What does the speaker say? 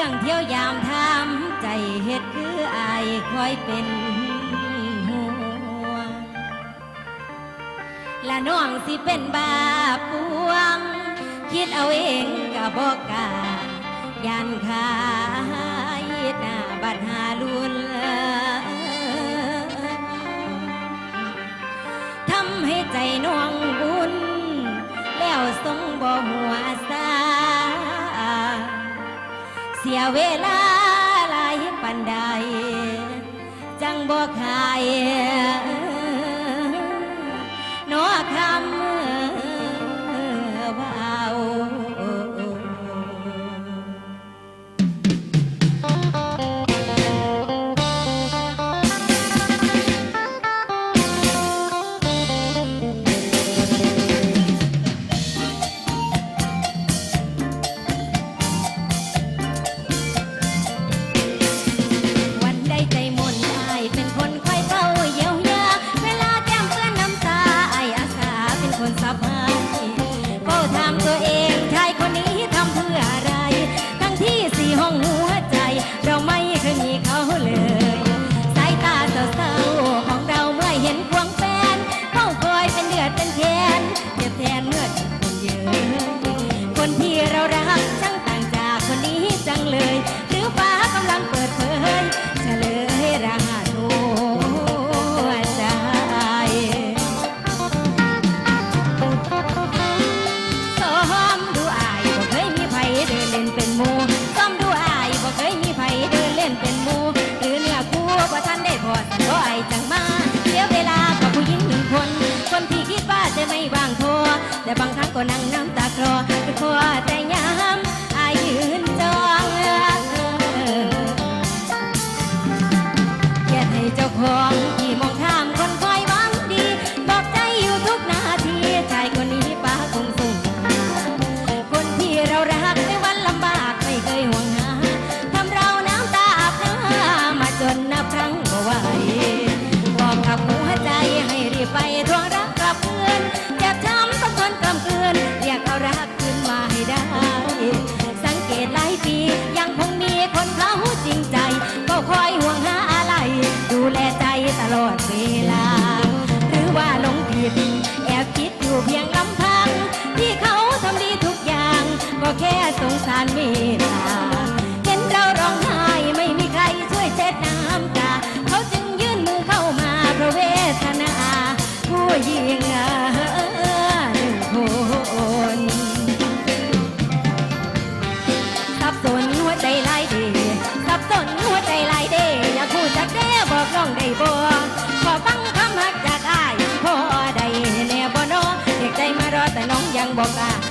รื่องเที่ยวยามทามใจเฮ็ดคืออายคอยเป็นหัวและน้องสิเป็นบาปปวง คิดเอาเองก็บอกกายันขายหน้าบัดหาลุนทำให้ใจน้องบุญ แล้วทรงบ่หัวซา เสียเวลาหลายปันใดจังบ่ขาย เลย หรือฟ้ากำลังเปิดเผยเฉลยรหัสหัวใจ ซ้อมดูอายบ่เคยมีไผเดินเล่นเป็นหมูซ้อมดูอายบ่เคยมีไผเดินเล่นเป็นหมูหรือเนื้อคู่บ่ทันได้พอสันก็อายจังมาเสียเวลากับผู้หญิงหนึ่งคน คนที่คิดว่าจะไม่วางโทรแต่บางครั้งก็นั่งน ยังบอกล่า